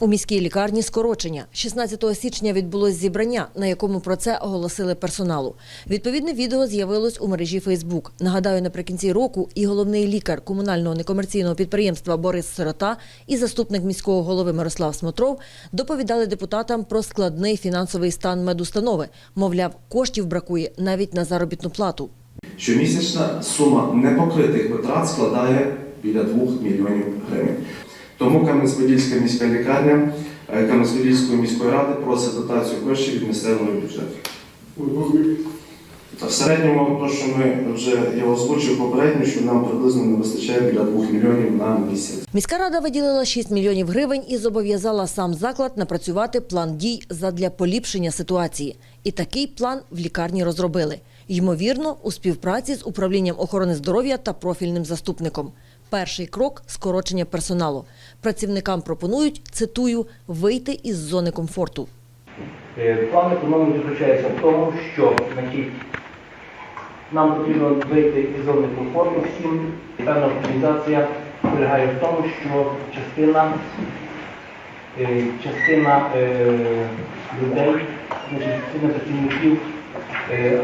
У міській лікарні скорочення 16 січня відбулось зібрання, на якому про це оголосили персоналу. Відповідне відео з'явилось у мережі Фейсбук. Нагадаю, наприкінці року і головний лікар комунального некомерційного підприємства Борис Сирота і заступник міського голови Мирослав Смотров доповідали депутатам про складний фінансовий стан медустанови. Мовляв, коштів бракує навіть на заробітну плату. Щомісячна сума непокритих витрат складає біля 2 мільйонів гривень. Тому Кам'янець-Подільська міська лікарня е, Кам'янець-Подільської міської ради просить дотацію коштів від місцевого бюджету. В середньому, то, що ми вже я озвучив попередньо, що нам приблизно не вистачає біля 2 мільйонів на місяць. Міська рада виділила 6 мільйонів гривень і зобов'язала сам заклад напрацювати план дій задля поліпшення ситуації. І такий план в лікарні розробили. Ймовірно, у співпраці з управлінням охорони здоров'я та профільним заступником. Перший крок скорочення персоналу. Працівникам пропонують, цитую, вийти із зони комфорту. Е, План економії заключається в тому, що значить, нам потрібно вийти із зони комфорту всім. Певна оптимізація полягає в тому, що частина, е, частина е, людей, частина працівників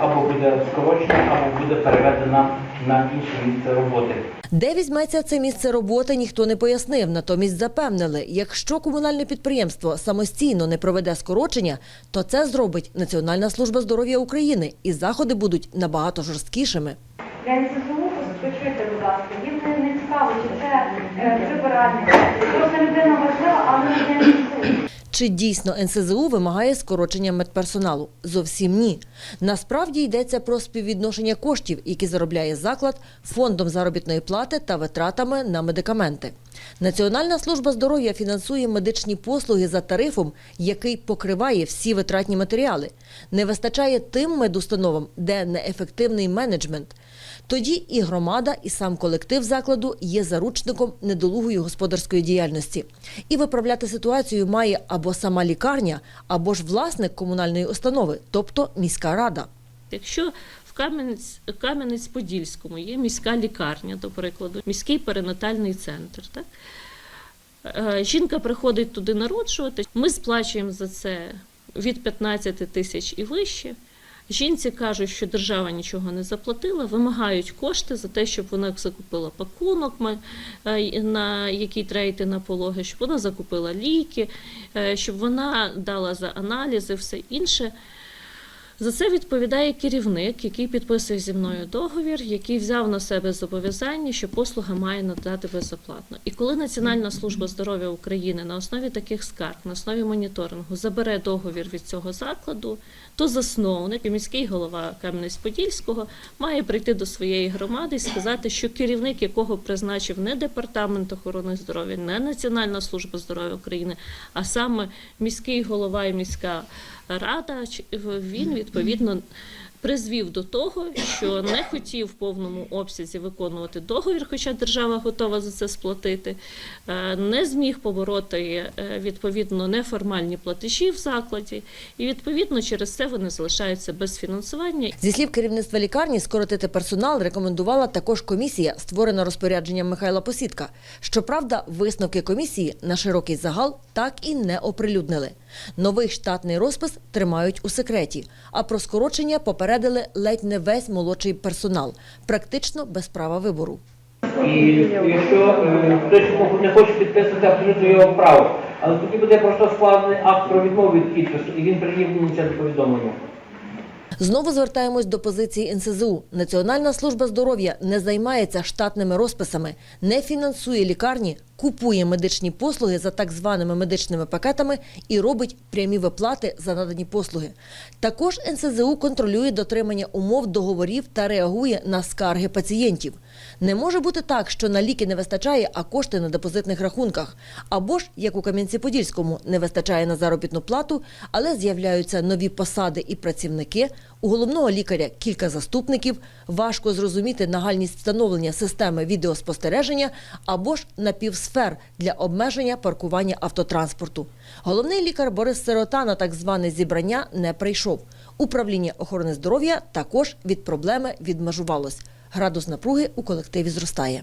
або буде скорочена, або буде переведена на інше місце роботи. Де візьметься це місце роботи, ніхто не пояснив. Натомість запевнили, якщо комунальне підприємство самостійно не проведе скорочення, то це зробить Національна служба здоров'я України, і заходи будуть набагато жорсткішими. Для НСЗУ почуйте, будь ласка, їм не, не цікаво, чи це е, прибиральник. Кожна людина важлива, але не. Чи дійсно НСЗУ вимагає скорочення медперсоналу? Зовсім ні. Насправді йдеться про співвідношення коштів, які заробляє заклад фондом заробітної плати та витратами на медикаменти. Національна служба здоров'я фінансує медичні послуги за тарифом, який покриває всі витратні матеріали. Не вистачає тим медустановам, де неефективний менеджмент. Тоді і громада, і сам колектив закладу є заручником недолугої господарської діяльності. І виправляти ситуацію має або сама лікарня, або ж власник комунальної установи, тобто міська рада. Якщо в Кам'янець, Кам'янець-Подільському є міська лікарня, до прикладу, міський перинатальний центр, так? Е, Жінка приходить туди народжувати, ми сплачуємо за це від 15 тисяч і вище. Жінці кажуть, що держава нічого не заплатила, вимагають кошти за те, щоб вона закупила пакунок, е, на який треба йти на пологи, щоб вона закупила ліки, е, щоб вона дала за аналізи, все інше. За це відповідає керівник, який підписує зі мною договір, який взяв на себе зобов'язання, що послуга має надати безоплатно. І коли Національна служба здоров'я України на основі таких скарг, на основі моніторингу забере договір від цього закладу, то засновник і міський голова Кам'янець-Подільського має прийти до своєї громади і сказати, що керівник, якого призначив не департамент охорони здоров'я, не Національна служба здоров'я України, а саме міський голова і міська рада, він відповідно призвів до того, що не хотів в повному обсязі виконувати договір, хоча держава готова за це сплатити, е, не зміг побороти е, відповідно неформальні платежі в закладі, і відповідно через це вони залишаються без фінансування Зі слів керівництва лікарні, скоротити персонал рекомендувала також комісія, створена розпорядженням Михайла Посідка. Щоправда, висновки комісії на широкий загал так і не оприлюднили. Новий штатний розпис тримають у секреті, а про скорочення попередили ледь не весь молодший персонал, практично без права вибору. І якщо е, хтось не хоче підписувати, абсолютно його право. Але тоді буде просто складений акт про відмову від підпису, і він прирівнюється до повідомлення. Знову звертаємось до позиції НСЗУ. Національна служба здоров'я не займається штатними розписами, не фінансує лікарні, купує медичні послуги за так званими медичними пакетами і робить прямі виплати за надані послуги. Також НСЗУ контролює дотримання умов договорів та реагує на скарги пацієнтів. Не може бути так, що на ліки не вистачає, а кошти на депозитних рахунках. Або ж, як у Кам'янці-Подільському, не вистачає на заробітну плату, але з'являються нові посади і працівники. У головного лікаря кілька заступників. Важко зрозуміти нагальність встановлення системи відеоспостереження або ж напівсфер для обмеження паркування автотранспорту. Головний лікар Борис Сирота на так зване зібрання не прийшов. Управління охорони здоров'я також від проблеми відмежувалось. Градус напруги у колективі зростає.